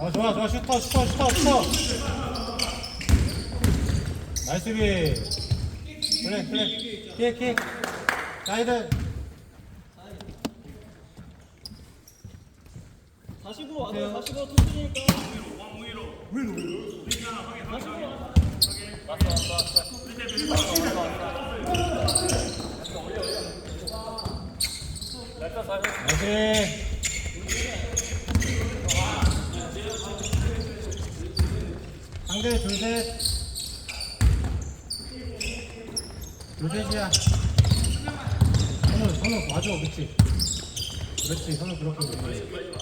아 좋아 좋아 슈터 슈터 슈터 슈터 나이스 비 플레이 플레이. 킥킥. 사이드. 45 안돼 45 투수니까. 나이스 상대 둘셋. 둘셋이야. 선우 선우 맞아 그렇지. 그렇지 선우 그렇게 해. 오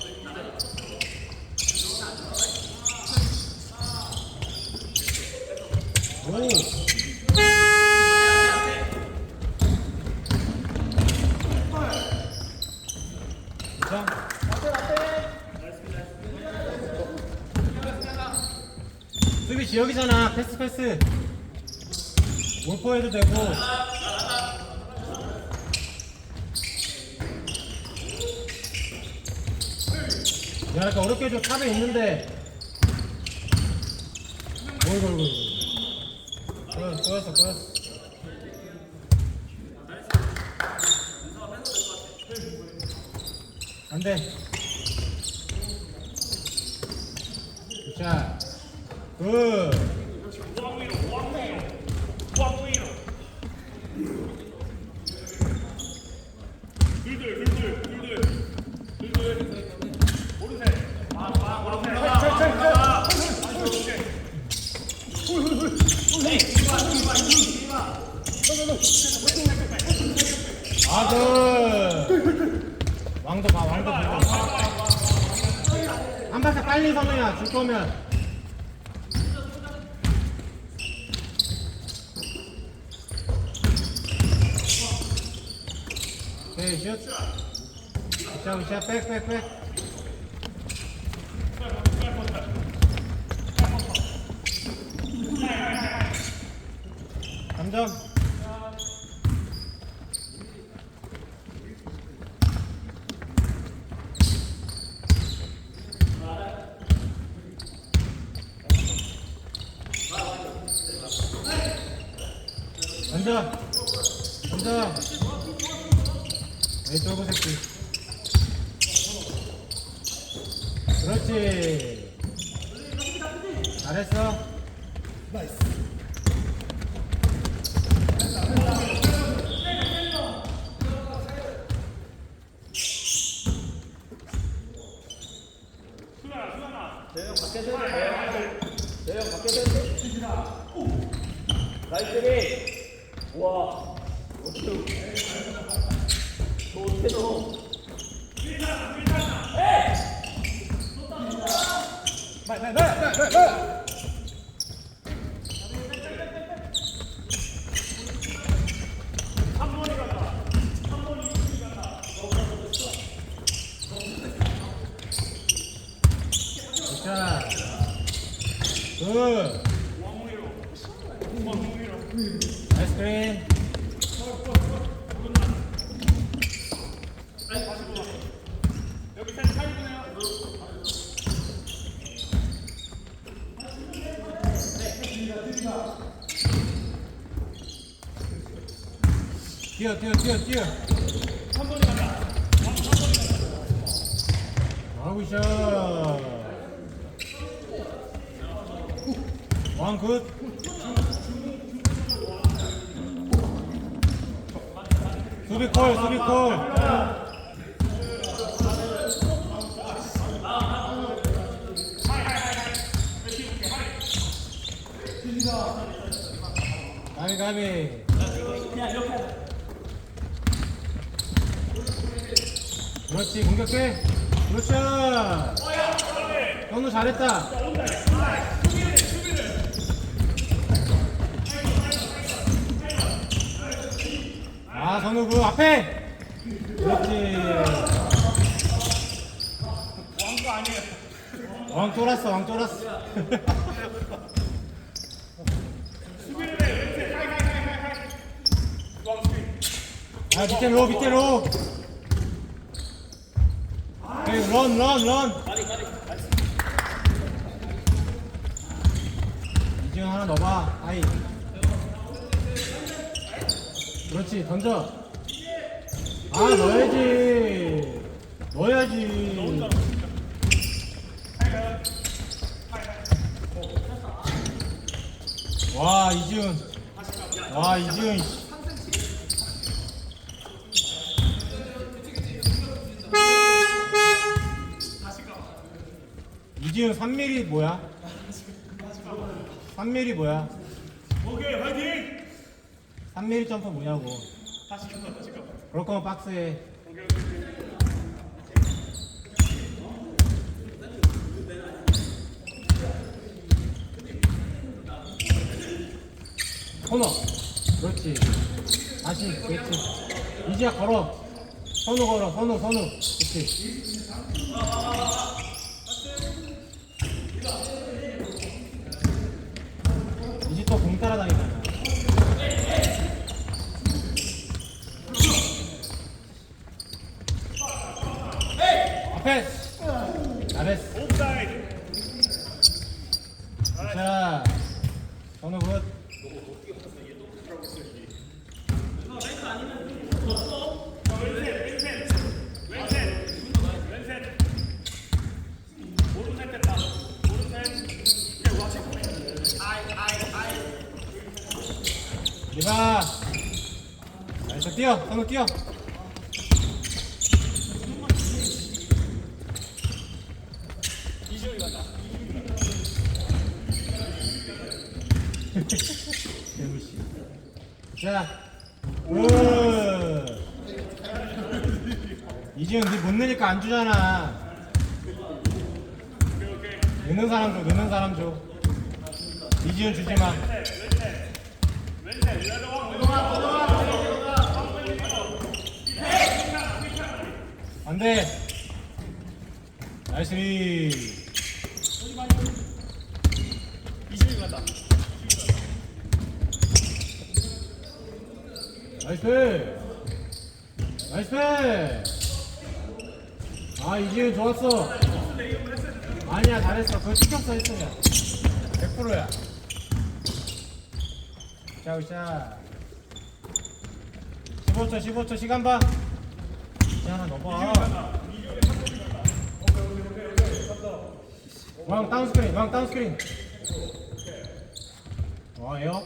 수비 지역이잖아. 패스 패스. 몰포 해도 되고. 야, 약간 어렵게 좀 탑에 있는데. 어이구. 꼬였어, 꼬였어, 꼬였어. 안 돼. 자, 굿. 아, 굿. 왕도 봐, 왕도 봐. 한 발짝 빨리 선우야, 줄 거면. 오케이, 슛. 굿샷, 굿샷, 백, 백, 백. 감점. 앉아. 앉아. 에이, 쫄보 새끼. 그렇지. 잘했어. 대형 밖에서 해 대형 밖에서 해 나이스 와 어떻게. 굿. 아이스크림. 뛰어 뛰어 뛰어 뛰어. 아구샷. 왕굿. 수비콜 수비콜. 가비 가비 그렇지 공격해. 그렇지 현우 잘했다. 아 선우 그 앞에. 그렇지. 왕도 아니에요 왕 쫄았어 왕 쫄았어. 아 밑에 로 밑에 로 Hey, run, run, run. 이지영 하나 넣어봐. 아이. 그렇지, 던져. 아, 넣어야지. 넣어야지. 와, 이지훈. 와, 이지훈. 이지훈 3mm 뭐야? 3mm 뭐야? 오케이 화이팅 3mm 점프 뭐냐고. 다시 가봐 다시 가봐 그럴 거면 박스에. 오케이 오케이 코너. 그렇지. 다시. 그렇지. 이지야 걸어. 선우 걸어. 선우, 선우. 그렇지. 이지 또공 따라다니잖아. 앞에. 잘했어. 옵사이드 자, 선우 굿. 왼셋 오른셋 됐다 오른셋 오케이 와 체크 이봐. 나이스 뛰어. 선우 뛰어. 자, 우. 이지훈 니못 넣으니까 안 주잖아. 넣는 사람 줘, 넣는 사람 줘. 이지훈 주지 마. 왼셋 내려와 안 돼. 나이스 리. 나이스. 나이스. 아, 이지훈 좋았어. 아니야, 잘했어. 그거 찍혔어, 했으면. 100%야. 자, 으쌰. 15초, 15초 시간 봐. 하나 넣어봐. 왕 다운 스크린, 왕 다운 스크린. 와, 에어.